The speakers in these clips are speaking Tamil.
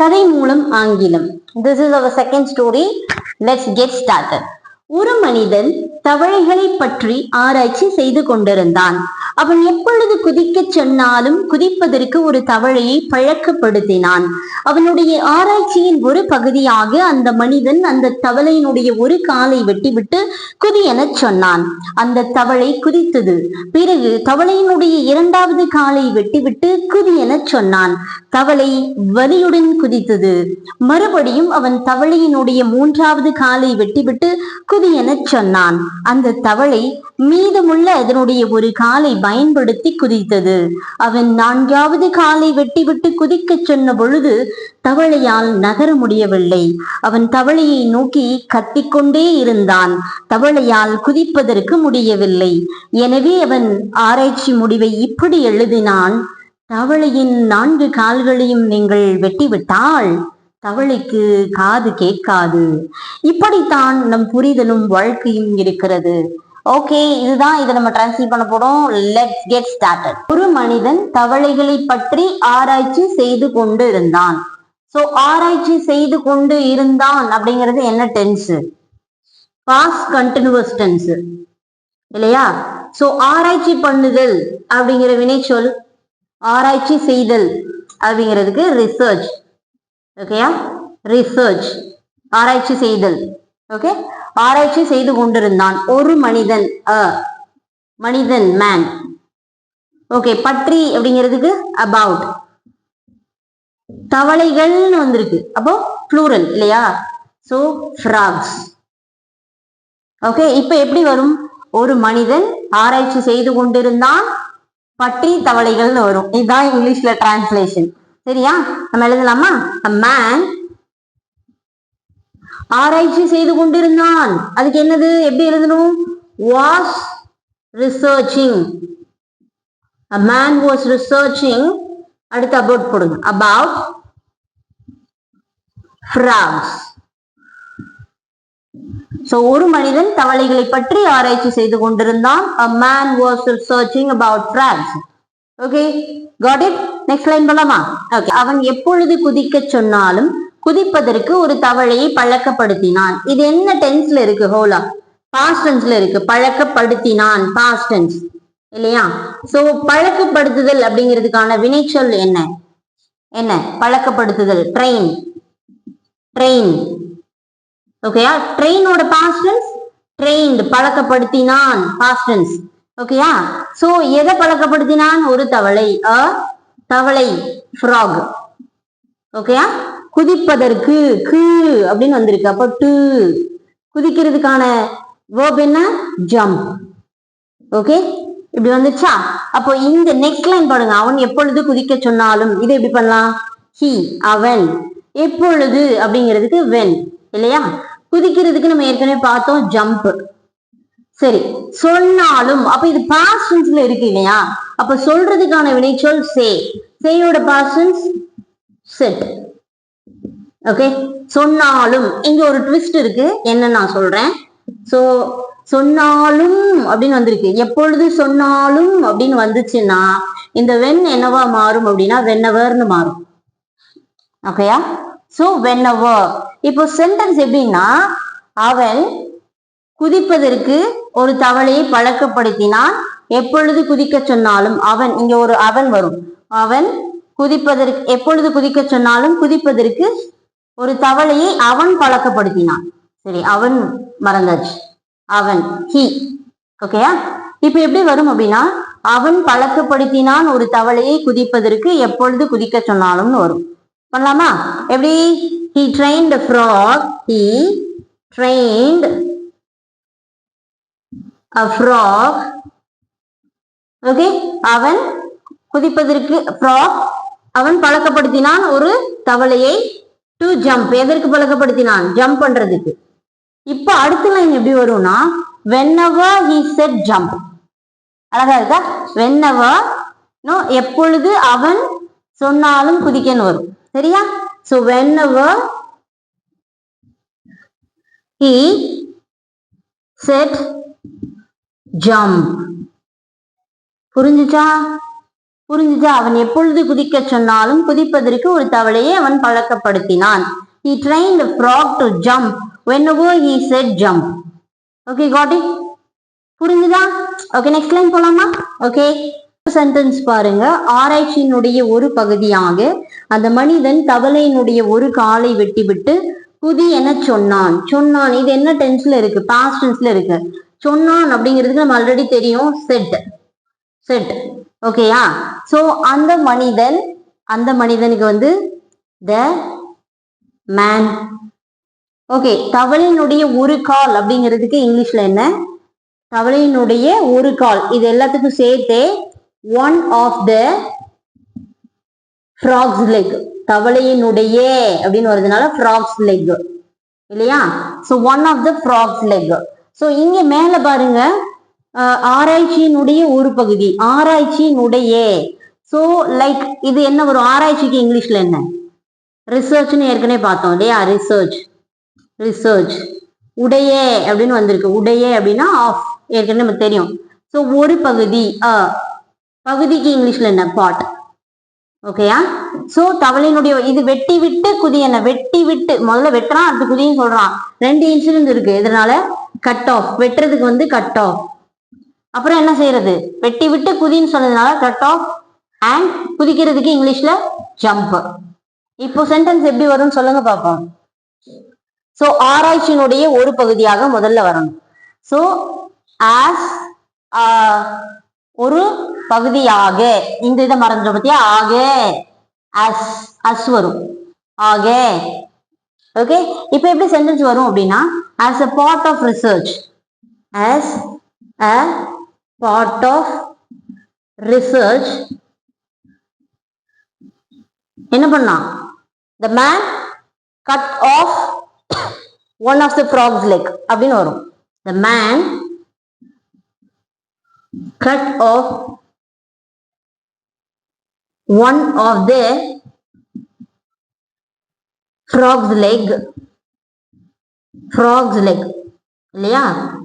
கதை மூலம் ஆங்கிலம். This is our second story let's get started ஒரு மனிதன் தவளைகளை பற்றி ஆராய்ச்சி செய்து கொண்டிருந்தான். அவன் எப்பொழுது குதிக்கச் சொன்னாலும் குதிப்பதற்கு ஒரு தவளையை பழக்கப்படுத்தினான். அவனுடைய ஆராய்ச்சியின் ஒரு பகுதியாக அந்த மனிதன் அந்த தவளையினுடைய ஒரு காலை வெட்டிவிட்டு குதி எனச் சொன்னான். அந்த தவளை குதித்தது. பிறகு தவளையினுடைய இரண்டாவது காலை வெட்டிவிட்டு குதி எனச் சொன்னான். தவளை வலியுடன் குதித்தது. மறுபடியும் அவன் தவளையினுடைய மூன்றாவது காலை வெட்டிவிட்டு குதி எனச் சொன்னான். அந்த தவளை மீதமுள்ள அதனுடைய ஒரு காலை பயன்படுத்தி குதித்தது. அவன் நான்காவது காலை வெட்டிவிட்டு குதிக்கச் சொன்ன பொழுது தவளையால் நகர முடியவில்லை. அவன் தவளையை நோக்கி கத்திக்கொண்டே இருந்தான். தவளையால் குதிப்பதற்கு முடியவில்லை. எனவே அவன் ஆராய்ச்சி முடிவை இப்படி எழுதினான். தவளையின் நான்கு கால்களையும் நீங்கள் வெட்டிவிட்டால் தவளைக்கு காது கேட்காது. இப்படித்தான் நம் புரிதலும் வாழ்க்கையும் இருக்கிறது. ஓகே இதுதான் இதை நம்ம டிரான்ஸ்லேட் பண்ண போறோம். லெட்ஸ் கெட் ஸ்டார்டட் ஒரு மனிதன் தவளைகளை பற்றி ஆராய்ச்சி செய்து கொண்டு இருந்தான் சோ ஆராய்ச்சி செய்து கொண்டு இருந்தான் அப்படிங்கிறது என்ன டென்ஸ் பாஸ் கண்டினியூஸ் டென்ஸ் இல்லையா? சோ ஆராய்ச்சி பண்ணுதல் அப்படிங்கிற வினைச்சொல் ஆராய்ச்சி செய்தல் அப்படிங்கிறதுக்கு ரிசர்ச் ஓகேயா ரிசர்ச் ஆராய்ச்சி செய்தல். ஓகே ஆராய்ச்சி செய்து கொண்டிருந்தான். ஒரு மனிதன் அ மனிதன் மேன் ஓகே பற்றி அப்படிங்கிறதுக்கு அபவுட் தவளைகள்னு வந்திருக்கு. அப்போ ப்ளூரல் இல்லையா? ஸோ ஃப்ராக்ஸ் ஓகே இப்போ எப்படி வரும்? ஒரு மனிதன் ஆராய்ச்சி செய்து கொண்டிருந்தான். பற்றி தவளைகள்னு வரும். இதுதான் இங்கிலீஷ்ல டிரான்ஸ்லேஷன் சரியா? நம்ம எழுதலாமா? மேன் ஆராய்ச்சி செய்து கொண்டிருந்தான். அதுக்கு என்னது? எப்படி எழுதணும்? Was researching a man was researching அடுத்து அபவுட் போடுங்க. அபவுட் ஃப்ராக்ஸ் ஸோ ஒரு மனிதன் தவளைகளை பற்றி ஆராய்ச்சி செய்து கொண்டிருந்தான். A man was researching about frogs okay got it next line போலாமா? ஓகே அவன் எப்பொழுது குதிக்க சொன்னாலும் குதிப்பதற்கு ஒரு தவளையை பழக்கப்படுத்தினான். இது என்ன டென்ஸ்ல இருக்கு? ஹோலா பாஸ்ட் டென்ஸ்ல இருக்கு. பழக்கப்படுத்தினான். பாஸ்ட் டென்ஸ் இல்லையா? சோ பழக்கப்படுத்துதல் அப்படிங்கிறதுக்கான வினைச்சொல் என்ன? என்ன? பழக்கப்படுத்துதல். ட்ரெயின் ட்ரெயின் ஓகேயா ட்ரெயினோட பாஸ்டன்ஸ் ட்ரெயின்டு பழக்கப்படுத்தினான். பாஸ்டன்ஸ் ஓகேயா சோ எதை பழக்கப்படுத்தினான்? ஒரு தவளை. அ தவளை. ஃப்ராக் ஓகேயா குதிப்பதற்கு கு அப்படின்னு வந்திருக்கு. அப்போ டு. குதிக்கிறதுக்கான வேர்ப் என்ன? ஜம்ப் ஓகே இப்படி வந்துச்சா? அப்போ இந்த நெக்ஸ்ட் லைன் பாருங்க. அவன் எப்பொழுது குதிக்க சொன்னாலும் இதை எப்படி பண்ணலாம்? ஹி அவன். எப்பொழுது அப்படிங்கிறதுக்கு வென் இல்லையா? குதிக்கிறதுக்கு நம்ம ஏற்கனவே பார்த்தோம் ஜம்ப் சரி. சொன்னாலும் அப்ப இது பாஸ்டன்ஸ்ல இருக்கு இல்லையா? அப்ப சொல்றதுக்கான வினைச்சொல் சே சேயோட பாஸ்டன்ஸ் செட் ஓகே சொன்னாலும் இங்க ஒரு ட்விஸ்ட் இருக்கு. என்ன நான் சொல்றேன்? சோ சொன்னாலும் அப்படின்னு வந்திருக்கு. எப்பொழுது சொன்னாலும் அப்படின்னு வந்துச்சுன்னா இந்த வென் என்னவா மாறும் அப்படின்னா வென்னவர்னு மாறும். ஓகேயா சோ வென்னவர் இப்போ சென்டென்ஸ் எப்படின்னா அவன் குதிப்பதற்கு ஒரு தவளையை பழக்கப்படுத்தினான். எப்பொழுது குதிக்க சொன்னாலும் அவன் இங்க ஒரு அவன் வரும். அவன் குதிப்பதற்கு எப்பொழுது குதிக்க சொன்னாலும் குதிப்பதற்கு ஒரு தவளையை அவன் பழக்கப்படுத்தினான். சரி அவன் மறந்தாச்சு. அவன் ஹி ஓகேயா இப்ப எப்படி வரும் அப்படின்னா அவன் பழக்கப்படுத்தினான் ஒரு தவளையை குதிப்பதற்கு எப்பொழுது குதிக்க சொன்னாலும்னு வரும். பண்ணலாமா? எப்படி? He trained frog he trained trained a okay அவன் குதிப்பதற்கு ஃப்ராக் அவன் பழக்கப்படுத்தினான் ஒரு தவளையை டு ஜம்ப் எதற்கு பழக்கப்படுத்தினான்? ஜம்ப் பண்றதுக்கு. இப்ப அடுத்த லைன் எப்படி வரும்னா வென்னவர் ஹி செட் ஜம்ப் அழகா இருக்கா? வென்னவர் நோ எப்பொழுது அவன் சொன்னாலும் குதிக்கன்னு வரும். சரியா? So whenever he said jump புரிஞ்சுச்சா? புரிஞ்சுதா? அவன் எப்பொழுது குதிக்க சொன்னாலும் குதிப்பதற்கு ஒரு தவளையை அவன் பழக்கப்படுத்தினான். He train the frog to jump whenever he said jump okay got it புரிஞ்சுதா? ஓகே நெக்ஸ்ட் லைன் போலாமா? ஓகே சென்டென்ஸ் பாருங்க. ஆராய்ச்சியினுடைய ஒரு பகுதியாக அந்த மனிதன் தவளையினுடைய ஒரு காலை வெட்டிவிட்டு குதி என சொன்னான். சொன்னான். இது என்ன டென்ஸ்ல இருக்கு? பாஸ்ட் டென்ஸ்ல இருக்கு. சொன்னான் அப்படிங்கிறதுக்கு நம்ம ஆல்ரெடி தெரியும். செட் செட் ஓகேயா ஸோ அந்த மனிதன் அந்த மனிதனுக்கு வந்து த மேன் ஓகே தவளையினுடைய ஒரு கால் அப்படிங்கிறதுக்கு இங்கிலீஷ்ல என்ன? தவளையினுடைய ஒரு கால். இது எல்லாத்துக்கும் சேர்த்தே one of the frog's leg தவளையினுடைய அப்படின்னு வருதுனால ஃப்ராக்ஸ் லெக் இல்லையா? So one of the frog's leg so இங்க மேல பாருங்க. ஆராய்ச்சியினுடைய ஒரு பகுதி ஆராய்ச்சியினுடைய. ஸோ லைக் இது என்ன வரும்? ஆராய்ச்சிக்கு இங்கிலீஷ்ல என்ன? ரிசர்ச்னு ஏற்கனவே பார்த்தோம் இல்லையா? ரிசர்ச் ரிசர்ச் உடைய அப்படின்னு வந்திருக்கு. உடைய அப்படின்னா ஆஃப் ஏற்கனவே நமக்கு தெரியும். ஸோ ஒரு பகுதி பகுதிக்கு இங்கிலீஷ்ல என்ன? பாட் ஓகேயா ஸோ தவளையினுடைய இது வெட்டி விட்டு குதி என்ன? வெட்டி விட்டு முதல்ல வெட்டுறான் அடுத்து குதின்னு சொல்றான். ரெண்டு இன்சிடென்ட் இருக்கு. இதனால கட் ஆஃப் வெட்டுறதுக்கு வந்து கட் ஆஃப் அப்புறம் என்ன செய்யறது? வெட்டி விட்டு குதின்னு சொன்னதுனால கட் ஆஃப் அண்ட் குதிக்கிறதுக்கு இங்கிலீஷ்ல ஜம்ப் இப்போ சென்டென்ஸ் எப்படி வரும்னு சொல்லுங்க பார்ப்போம் சோ ஆராய்ச்சியினுடைய ஒரு பகுதியாக முதல்ல வரணும். சோ ஆஸ் ஒரு பகுதியாக இந்த இதை மறந்துடும் பத்தியா? ஆக அஸ் அஸ் வரும். ஆக ஓகே இப்போ எப்படி சென்டென்ஸ் வரும் அப்படின்னா as a part of research as a part of research. என்ன பண்ணான் the man cut off one of the frog's leg அப்படின்னு வரும். The man cut off one of the frog's leg. Frog's leg. இல்லையா?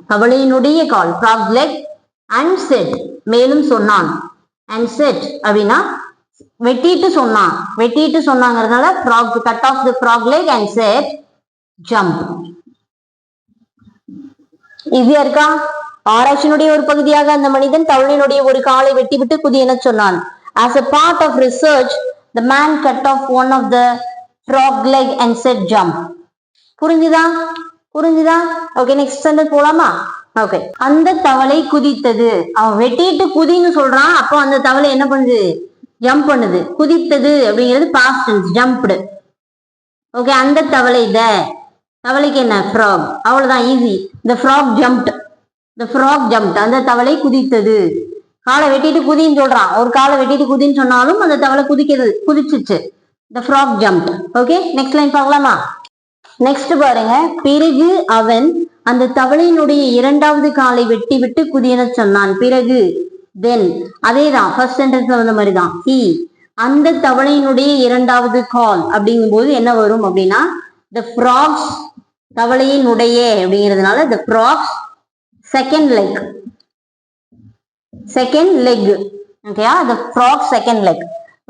கவலையினுடைய கால் frog's leg. அண்ட் செட் மேலும் சொன்னான். அண்ட் செட் அப்படின்னா வெட்டிட்டு சொன்னான். வெட்டிட்டு சொன்னாங்கிறதுனால frog cut off the frog leg and said jump ஈஸியா இருக்கா ஆராய்ச்சியினுடைய ஒரு பகுதியாக அந்த மனிதன் தவளினுடைய ஒரு காலை வெட்டிவிட்டு குதி என சொன்னான். As a part of research the man cut off one of the frog leg and said jump புரிஞ்சுதா? புரிஞ்சுதா? ஓகே நெக்ஸ்ட் சென்டென்ஸ் போலாமா? ஓகே அந்த தவளை குதித்தது. அவன் வெட்டிட்டு குதின்னு சொல்றான். அப்போ அந்த தவளை என்ன பண்ணுது? ஜம்ப் பண்ணுது. குதித்தது அப்படிங்கிறது பாஸ்ட் ஜம்ப்டு ஓகே அந்த தவளை த தவளைக்கு என்ன? ஃப்ராக் அவ்வளவுதான் ஈஸி இந்த ஃப்ராக் ஜம்ப்ட் இந்த ஃப்ராக் ஜம்ப்ட் அந்த தவளை குதித்தது. காலை வெட்டிட்டு குதின்னு சொல்றான். ஒரு காலை வெட்டிட்டு குதின்னு சொன்னாலும் அந்த தவளை குதிக்கிறது குதிச்சிச்சு. இந்த frog jump okay next line பார்க்கலாமா? நெக்ஸ்ட் பாருங்க. பிறகு அவன் அந்த தவளையினுடைய இரண்டாவது காலை வெட்டி விட்டு குதியன சொன்னான். பிறகு தென் அதேதான் ஃபர்ஸ்ட் சென்டென்ஸ்ல வந்த மாதிரி தான் ஹி அந்த தவளையினுடைய இரண்டாவது கால் அப்படிங்கும்போது என்ன வரும் அப்படின்னா த ஃப்ராக்ஸ் தவளையினுடைய அப்படிங்கிறதுனால the frog's second leg second leg ஓகேயா த ஃப்ராக் செகண்ட் லெக்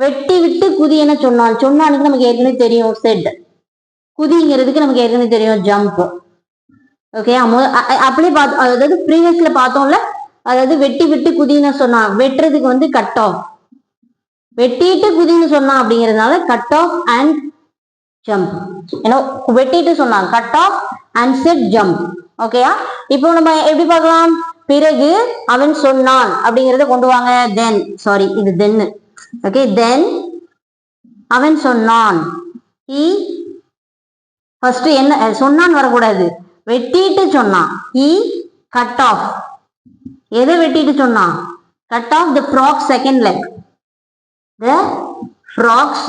வெட்டி விட்டு குதி என்ன சொன்னான். சொன்னானுக்கு நமக்கு ஏற்கனவே தெரியும். செட் குதிங்கிறதுக்கு நமக்கு ஏற்கனவே தெரியும் ஜம்ப் ஓகே அப்படியே பார்த்தோம் அதாவது ப்ரீவியஸ்ல பார்த்தோம்ல அதாவது வெட்டி விட்டு குதின்னு சொன்னான் வெட்டுறதுக்கு வந்து கட் ஆஃப் வெட்டிட்டு குதின்னு சொன்னான் அப்படிங்கிறதுனால கட் ஆஃப் அண்ட் ஜம்ப் ஏன்னா வெட்டிட்டு சொன்னான் cut off and said jump ஓகேயா இப்போ நம்ம எப்படி பார்க்கலாம்? பிறகு அவன் சொன்னான் அப்படிங்கறத கொண்டு வாங்க தென் சாரி இது தென் ஓகே தென் அவன் சொன்னான். ஹி ஃபர்ஸ்ட் என்ன சொன்னான்னு வரக்கூடாது. வெட்டிட்டு சொன்னான். ஹி கட் ஆஃப் எதை வெட்டிட்டு சொன்னான்? Cut off the frog second leg the frog's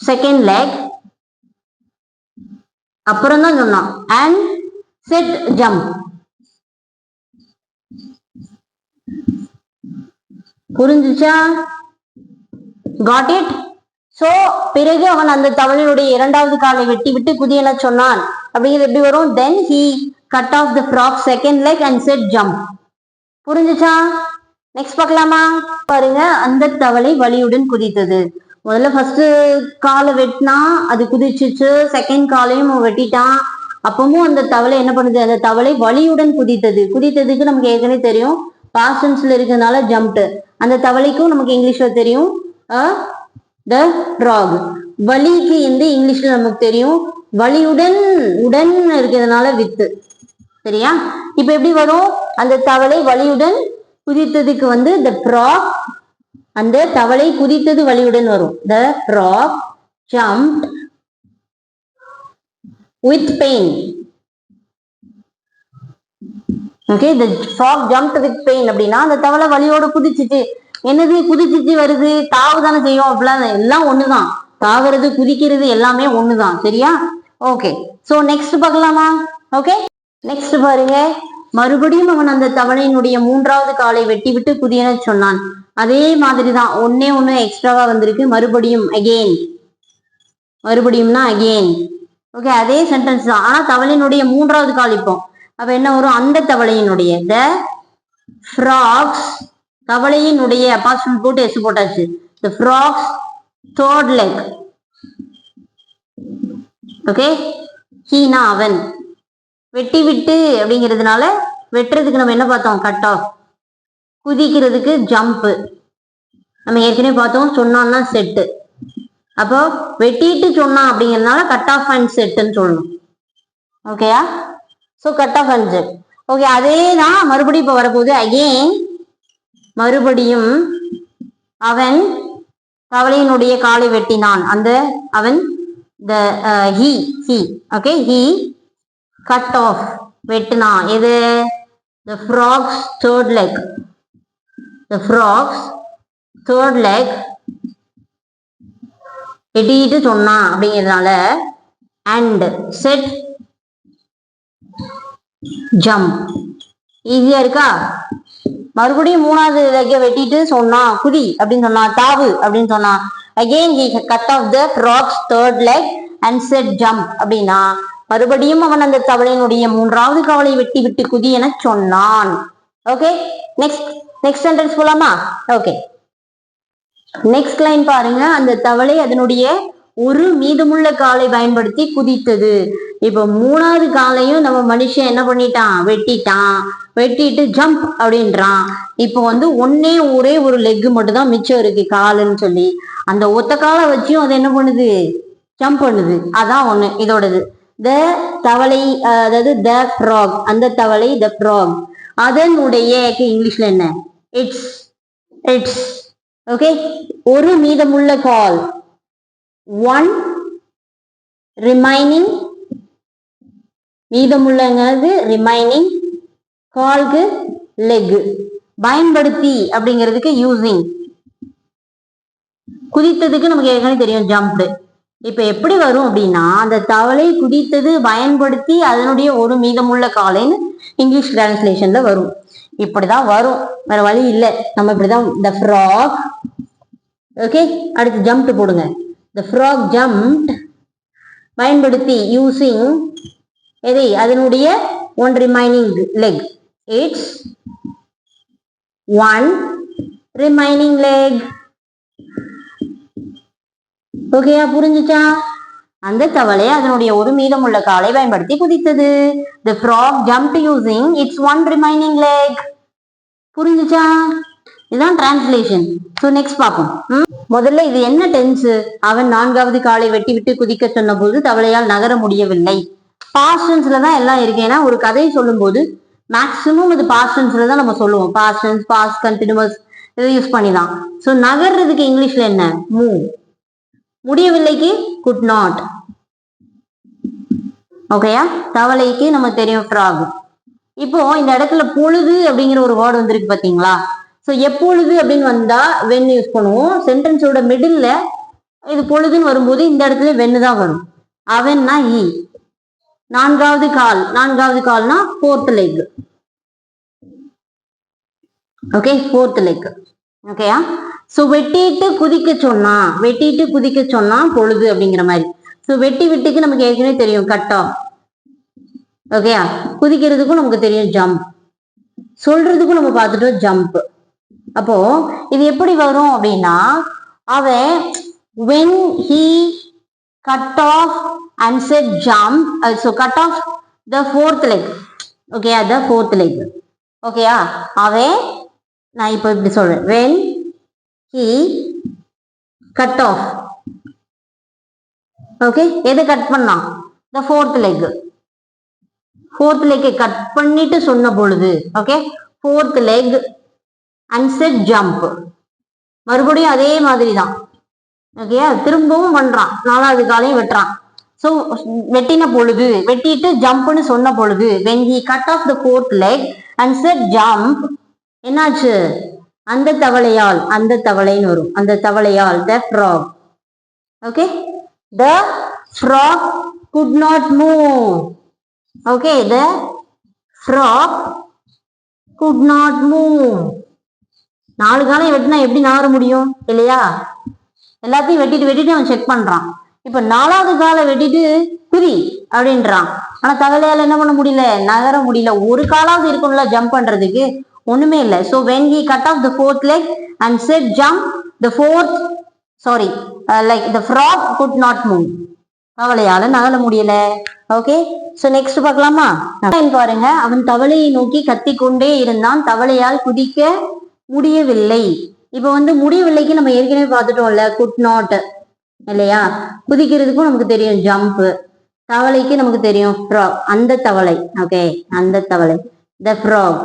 second leg அப்புறம் தான் சொன்னான். அண்ட் செட் ஜம்ப் புரிஞ்சுச்சா? காட் இட் சோ பிறகு அவன் அந்த தவளையுடைய இரண்டாவது காலை வெட்டி விட்டு குதியென சொன்னான். அப்படிங்கிறது எப்படி வரும்? Then he cut off the frog second leg and said jump புரிஞ்சுச்சா? நெக்ஸ்ட் பார்க்கலாமா? பாருங்க அந்த தவளை வலியுடன் குதித்தது. முதல்ல ஃபர்ஸ்ட் காலை வெட்டினா அது குதிச்சிச்சு. செகண்ட் காலையும் அவன் வெட்டிட்டான். அப்பவும் அந்த தவளை என்ன பண்ணுது? அந்த தவளை வலியுடன் குதித்தது. குதித்ததுக்கு நமக்கு ஏற்கனவே தெரியும். பாசன்ஸ்ல இருக்கிறதுனால ஜம்ப்டு அந்த தவளைக்கும் நமக்கு இங்கிலீஷ்ல தெரியும். த ராக் வலிக்கு வந்து இங்கிலீஷ்ல நமக்கு தெரியும். வலியுடன் உடன் இருக்கிறதுனால வித்து. சரியா? இப்ப எப்படி வரும்? அந்த தவளை வலியுடன் குதித்ததுக்கு வந்து த ப்ராக் அந்த தவளை குதித்தது வலியுடன் வரும். The frog jump with pain okay the frog jump with pain அப்படின்னா அந்த தவளை வலியோட குதிச்சிச்சு. என்னது குதிச்சிச்சு வருது தாவு தானே செய்யும் அப்படிலாம் எல்லாம் ஒண்ணுதான். தாவுறது குதிக்கிறது எல்லாமே ஒண்ணுதான். சரியா? ஓகே சோ நெக்ஸ்ட் பார்க்கலாமா? ஓகே நெக்ஸ்ட் பாருங்க. மறுபடியும் அவன் அந்த தவளையினுடைய மூன்றாவது காலை வெட்டி விட்டு குதியன சொன்னான். அதே மாதிரி தான் ஒன்னே ஒண்ணு எக்ஸ்ட்ராவா வந்திருக்கு. மறுபடியும் அகெயின் மறுபடியும்னா அகெயின் ஓகே அதே சென்டென்ஸ் தான். ஆனா தவளையினுடைய மூன்றாவது கால் இப்போ. அப்ப என்ன வரும்? அந்த தவளையினுடைய த ஃப்ராக்ஸ் தவளையினுடைய அப்பாஸ்டன் போட்டு எஸ் போட்டாச்சு. The frog's third leg okay Heena அவன். வெட்டி விட்டு அப்படிங்கிறதுனால வெட்டுறதுக்கு நம்ம என்ன பார்த்தோம்? கட் ஆஃப் குதிக்கிறதுக்கு ஜம்ப்பு நம்ம ஏற்கனவே பார்த்தோம் சொன்னான்னா செட்டு அப்போ வெட்டிட்டு சொன்னான் அப்படிங்கிறதுனால கட் ஆஃப் அண்ட் செட்டுன்னு சொல்லணும். ஓகேயா so cut off and said okay அதே தான் மறுபடியும் இப்போ வரப்போகுது. அகெயின் மறுபடியும் அவன் கவலையினுடைய காலை வெட்டினான். அந்த அவன் the he he okay he cut off வெட்டினான் எது? The frog's third leg the frog's third leg வெட்டிட்டு சொன்னான் அப்படிங்கிறதுனால அண்ட் செட் ஜம்ப் ஈஸியா இருக்கா? மறுபடியும் மூணாவது லெக்க வெட்டிட்டு சொன்னான் குதி அப்படின்னு சொன்னான் தாவு அப்படின்னு சொன்னான் again he cut off the frog's third leg and said jump அப்படின்னா மறுபடியும் அவன் அந்த தவளையினுடைய மூன்றாவது கவலை வெட்டி விட்டு குதி என சொன்னான். ஓகே நெக்ஸ்ட் நெக்ஸ்ட் சென்டென்ஸ் போலாமா? ஓகே நெக்ஸ்ட் லைன் பாருங்க. அந்த தவளை அதனுடைய ஒரு மீதமுள்ள காலை பயன்படுத்தி குதித்தது. இப்ப மூணாவது காலையும் நம்ம மனுஷன் என்ன பண்ணிட்டான்? வெட்டிட்டான். வெட்டிட்டு ஜம்ப் அப்படின்றான். இப்போ வந்து ஒன்னே ஒரே ஒரு லெக் மட்டும் தான் மிச்சம் இருக்கு காலுன்னு சொல்லி. அந்த ஒத்த காலை வச்சும் அது என்ன பண்ணுது? ஜம்ப் பண்ணுது. அதான் ஒண்ணு. இதோடது. த தவளை அதாவது த ஃப்ராக் அந்த தவளை த ஃப்ராக் அதனுடைய இங்கிலீஷ்ல என்ன? இட்ஸ் இட்ஸ் ஓகே ஒரு மீதமுள்ள கால். ஒன் ரிமைனிங் மீதமுள்ளங்கிறது ரிமைனிங் கால்கு லெக் பயன்படுத்தி அப்படிங்கிறதுக்கு யூசிங் குதித்ததுக்கு நமக்கு ஏற்கனவே தெரியும் ஜம்ப் இப்ப எப்படி வரும் அப்படின்னா அந்த தவளை குதித்தது பயன்படுத்தி அதனுடைய ஒரு மீதமுள்ள காலைன்னு இங்கிலீஷ் டிரான்ஸ்லேஷன்ல வரும். இப்படிதான் வரும். வேற வழி இல்லை. நம்ம இப்படிதான் த ஃப்ராக் ஓகே அடுத்து ஜம்ப் போடுங்க. த ஃப்ராக் ஜம்ப் பயன்படுத்தி யூசிங் எதை? அதனுடைய one remaining leg it's one remaining leg ஓகேயா புரிஞ்சுச்சா? அந்த தவளை அதனுடைய ஒரு மீதமுள்ள காலை பயன்படுத்தி குதித்தது. The frog jump using it's one remaining leg புரிஞ்சுச்சா? இதுதான் டிரான்ஸ்லேஷன் ஸோ நெக்ஸ்ட் பார்ப்போம். முதல்ல இது என்ன டென்ஸ் அவன் நான்காவது காலை வெட்டி விட்டு குதிக்க சொன்னபோது தவளையால் நகர முடியவில்லை. பாஸ்டன்ஸ்ல தான் எல்லாம் இருக்கு. ஏன்னா ஒரு கதையை சொல்லும்போது மேக்சிமம் இது பாஸ்டன்ஸ்ல தான் நம்ம சொல்லுவோம். பாஸ்டன்ஸ் பாஸ் கண்டினியூஸ் இதை யூஸ் பண்ணி தான் ஸோ நகர்றதுக்கு இங்கிலீஷ்ல என்ன? மூவ் முடியவில்லைக்கு குட் நாட் ஓகேயா தவளைக்கு நம்ம தெரியும் ஃப்ராக் இப்போ இந்த இடத்துல பொழுது அப்படிங்கிற ஒரு வேர்டு வந்திருக்கு பாத்தீங்களா ஸோ எப்பொழுது அப்படின்னு வந்தா வென் யூஸ் பண்ணுவோம். சென்டென்ஸோட மிடில்ல இது பொழுதுன்னு வரும்போது இந்த இடத்துல வென்னு தான் வரும். அவன்னா இ நான்காவது கால். நான்காவது கால்னா fourth leg okay fourth leg ஓகேயா ஸோ வெட்டிட்டு குதிக்க சொன்னா வெட்டிட்டு குதிக்க சொன்னா பொழுது அப்படிங்கிற மாதிரி. ஸோ வெட்டி விட்டுக்கு நமக்கு ஏற்கனவே தெரியும் கட் ஆஃப் ஓகேயா குதிக்கிறதுக்கும் நமக்கு தெரியும் ஜம்ப் சொல்றதுக்கும் நம்ம பார்த்துட்டோம் ஜம்ப் அப்போ இது எப்படி வரும் அப்படின்னா அவன் when he cut off and said jump so cut off the fourth leg okay the fourth leg ஓகேயா அவன் நான் இப்போ இப்படி சொல்றேன் when he cut off okay எதை கட் பண்ணான் the fourth leg fourth லெக்கை cut பண்ணிட்டு சொன்ன பொழுது okay fourth leg and said jump மறுபடியும் அதே மாதிரி தான் ஓகேயா திரும்பவும் பண்றான் நாலாவது காலையும் வெட்டுறான் ஸோ வெட்டின பொழுது வெட்டிட்டு ஜம்ப்னு சொன்ன பொழுது when he cut off the fourth leg and said jump என்னாச்சு அந்த தவளையால் அந்த தவளைன்னு வரும் அந்த தவளையால் the frog okay the frog could not move okay the frog could not move நாலு காலம் வெட்டினா எப்படி நகர முடியும்? இல்லையா? எல்லாத்தையும் வெட்டிட்டு வெட்டிட்டு அவன் செக் பண்றான். இப்ப நாலாவது காலை வெட்டிட்டு குதி அப்படின்றான். ஆனா தவளையால என்ன பண்ண முடியல? நகர முடியல. ஒரு காலாவது இருக்கும்ல ஜம்ப் பண்றதுக்கு. ஒண்ணுமே இல்லை. So when he cut off the fourth leg and said jump the fourth sorry like the frog could not move தவளையால நகர முடியல. ஓகே சோ நெக்ஸ்ட் பார்க்கலாமா? பாருங்க. அவன் தவளையை நோக்கி கத்திக்கொண்டே இருந்தான். தவளையால் குதிக்க முடியவில்லை. இப்போ வந்து முடியவில்லைக்கு நம்ம ஏற்கனவே பார்த்துட்டோம்ல குட் நாட் இல்லையா? குதிக்கிறதுக்கும் நமக்கு தெரியும் ஜம்ப் தவளைக்கு நமக்கு தெரியும் ஃப்ராக் அந்த தவளை ஓகே அந்த தவளை. த ஃப்ராக்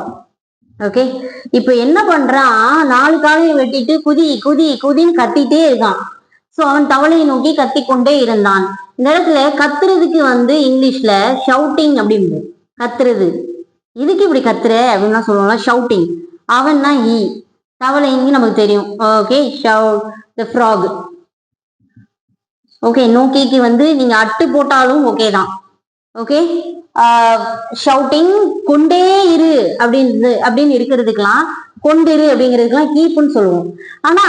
ஓகே இப்போ என்ன பண்றான் நாலு காலையை வெட்டிட்டு குதி குதி குதின்னு கத்திட்டே இருக்கான். ஸோ அவன் தவளையை நோக்கி கத்திக்கொண்டே இருந்தான். இந்த இடத்துல கத்துறதுக்கு வந்து இங்கிலீஷ்ல ஷவுட்டிங் அப்படின்னு கத்துறது. இதுக்கு இப்படி கத்துற அப்படின்லாம் சொல்லுவாங்க. ஷவுட்டிங் அவன்னா ஈ. தவளைங்க நமக்கு தெரியும். Okay shout the frog. Okay நோக்கிக்கு வந்து நீங்க அட்டு போட்டாலும் ஓகே தான். ஓகே? ஷவுட்டிங் கொண்டே இரு அப்படின்றது அப்படின்னு இருக்கிறதுக்கெல்லாம் கொண்டிரு அப்படிங்கிறதுக்கெல்லாம் கீப்புன்னு சொல்லுவோம். ஆனா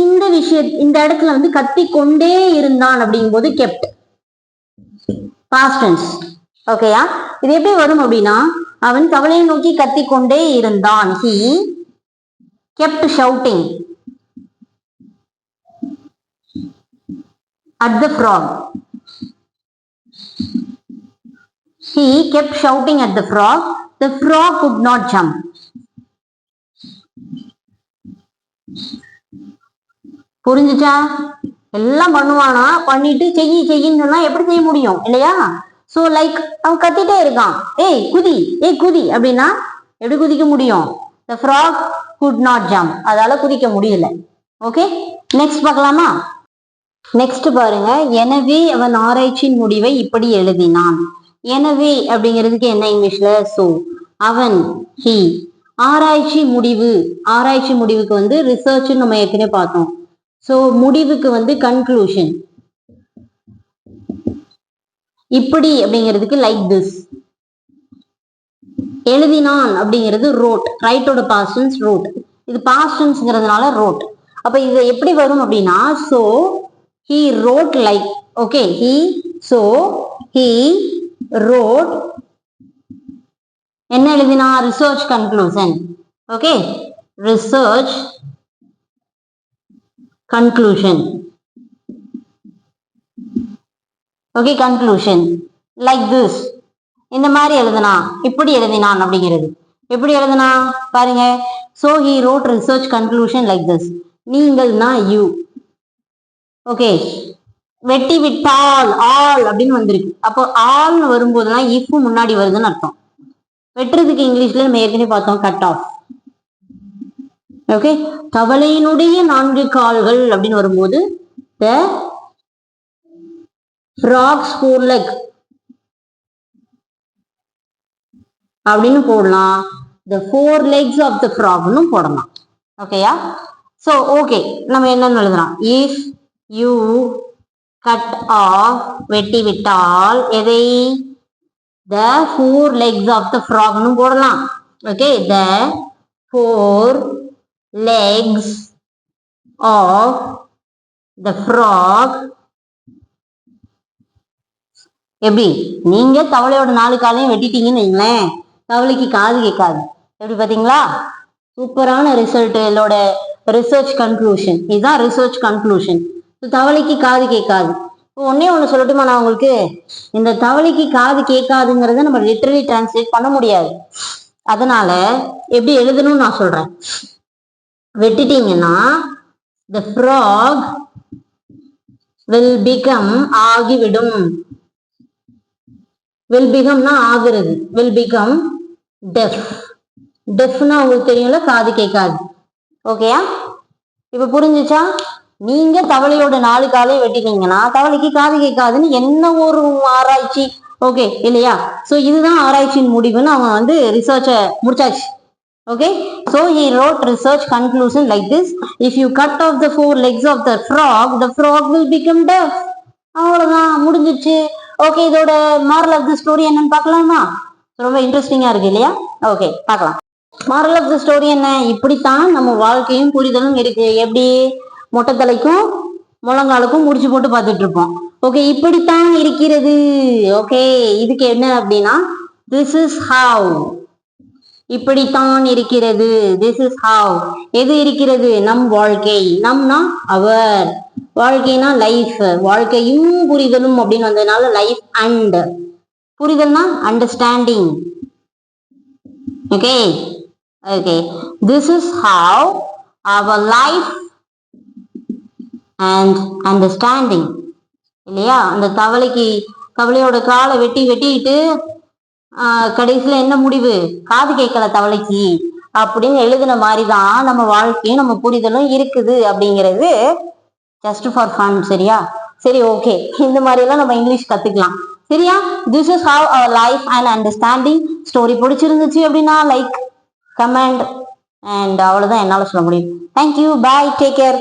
இந்த விஷய இந்த இடத்துல வந்து கத்தி கொண்டே இருந்தான் அப்படிங்கும்போது கெப்ட் பாஸ்டன்ஸ் ஓகேயா? இது எப்படி வரும் அப்படின்னா அவன் கவலையை நோக்கி கத்தி கொண்டே இருந்தான். He kept shouting at the frog he kept shouting at the frog the frog could not jump புரிஞ்சுச்சா? எல்லாம் பண்ணுவானா? பண்ணிட்டு செய்யி செய்யின்னு சொன்னா எப்படி செய்ய முடியும்? இல்லையா? சோ லைக் அவன் கத்திட்டே இருக்கான். ஏய் குதி. ஏய் குதி. அப்படின்னா எப்படி குதிக்க முடியும்? The frog could not jump அதால குதிக்க முடியல. ஓகே நெக்ஸ்ட் பார்க்கலாமா? நெக்ஸ்ட் பாருங்க. எனவே அவன் ஆராய்ச்சியின் முடிவை இப்படி எழுதினான். எனவே அப்படிங்கிறதுக்கு என்ன இங்கிலீஷ்ல சோ அவன் ஹி ஆராய்ச்சி முடிவு. ஆராய்ச்சி முடிவுக்கு வந்து ரிசர்ச்னு நம்ம ஏற்கனவே பார்த்தோம். ஸோ முடிவுக்கு வந்து கன்க்ளூஷன் இப்படி அப்படிங்கிறதுக்கு லைக் திஸ் எழுதினான் அப்படிங்கிறது ரோட் ரைட்டோட பாஸ்டன்ஸ் ரோட் இது பாஸ்டன்ஸ்ங்கிறதுனால ரோட் அப்ப இது எப்படி வரும் அப்படின்னா so he wrote like okay he so he wrote என்ன எழுதினா? Research conclusion okay research conclusion okay conclusion like this இந்த மாதிரி எழுதுனா இப்படி எழுதினான் அப்படிங்கிறது. எப்படி எழுதுனா? பாருங்க. So he wrote research conclusion like this நீங்கள்னா you okay வெட்டி விட்டால் ஆல் அப்படின்னு வந்திருக்கு. அப்போ ஆல்னு வரும்போதெல்லாம் இஃப் முன்னாடி வருதுன்னு அர்த்தம். வெட்டுறதுக்கு இங்கிலீஷ்ல நம்ம ஏற்கனவே பார்த்தோம் கட் ஆஃப் ஓகே கவலையினுடைய நான்கு கால்கள் அப்படின்னு வரும்போது த ஃப்ராக்ஸ் ஃபோர் லெக் அப்படின்னு போடலாம். The four legs of the ஃப்ராக்னு போடலாம். ஓகேயா ஸோ ஓகே நம்ம என்னன்னு எழுதலாம்? இஃப் யூ கட் ஆஃப் வெட்டி விட்டால் எதை? The four legs of the ஃப்ராக்னு போடலாம். Okay the four legs of the frog எப்படி? நீங்க தவளையோட நாலு காலையும் வெட்டிட்டீங்கன்னு வைங்களேன். தவளைக்கு காது கேட்காது. எப்படி பாத்தீங்களா? சூப்பரான ரிசல்ட் இதோட ரிசர்ச் கன்க்ளூஷன் இதுதான் ரிசர்ச் கன்க்ளூஷன் தவளைக்கு காது கேட்காது. இப்போ ஒன்னே ஒன்று சொல்லட்டுமா நான் உங்களுக்கு? இந்த தவளைக்கு காது கேட்காதுங்கிறத நம்ம லிட்டரலி டிரான்ஸ்லேட் பண்ண முடியாது. அதனால எப்படி எழுதணும்னு நான் சொல்றேன். வெட்டிட்டீங்கன்னா த ஃப்ராக் வில் பிகம் ஆகிவிடும். Will பிகம்னா ஆகிறது. Will பிகம் டெஃப் டெஃப்னா உங்களுக்கு தெரியும்ல காது கேட்காது. ஓகேயா இப்ப புரிஞ்சுச்சா? நீங்க தவளையோட நாலு காலையை வெட்டினீங்கன்னா தவளைக்கு காது கேட்காதுன்னு என்ன ஒரு ஆராய்ச்சி? ஓகே இல்லையா? ஸோ இதுதான் ஆராய்ச்சியின் முடிவுன்னு அவன் வந்து ரிசர்ச்சை முடிச்சாச்சு. Okay so he wrote research conclusion like this if you cut off the four legs of the frog the frog will become deaf. அவ்வளோதான் முடிஞ்சிச்சு ஓகே இதோட மாரல் ஆஃப் த ஸ்டோரி என்னன்னு பார்க்கலாமா? ரொம்ப இன்ட்ரெஸ்டிங்கா இருக்கு இல்லையா? ஓகே பார்க்கலாம். மாரல் ஆஃப் த ஸ்டோரி என்ன? இப்படித்தான் நம்ம வாழ்க்கையும் புரிதலும் இருக்கு. எப்படி? மொட்டை தலைக்கும் முழங்காலுக்கும் முடிச்சு போட்டு பார்த்துட்டு இருப்போம். ஓகே இப்படித்தான் இருக்கிறது. ஓகே இதுக்கு என்ன அப்படின்னா திஸ் இஸ் ஹவ் இப்படித்தான் இருக்கிறது. திஸ் இஸ் ஹவ் எது இருக்கிறது? நம் வாழ்க்கை. நம்னா அவர். வாழ்க்கைனா லைஃப் வாழ்க்கையும் புரிதலும் அப்படின்னு வந்ததுனால life and புரிதல்னா understanding okay okay this is how our life and understanding இல்லையா? அந்த தவளைக்கு தவளையோட காலை வெட்டி வெட்டிட்டு கடைசியில என்ன முடிவு? காது கேட்கல தவளைக்கு. அப்படின்னு எழுதின மாதிரி தான் நம்ம வாழ்க்கையும் நம்ம புரிதலும் இருக்குது அப்படிங்கிறது ஜஸ்ட் ஃபார் ஃபன் சரியா? சரி ஓகே இந்த மாதிரி எல்லாம் நம்ம இங்கிலீஷ் கத்துக்கலாம். சரியா? This is how our life and understanding story பிடிச்சிருந்துச்சு அப்படின்னா லைக் கமெண்ட் அண்ட் அவ்வளவுதான் என்னால சொல்ல முடியும். Thank you bye take care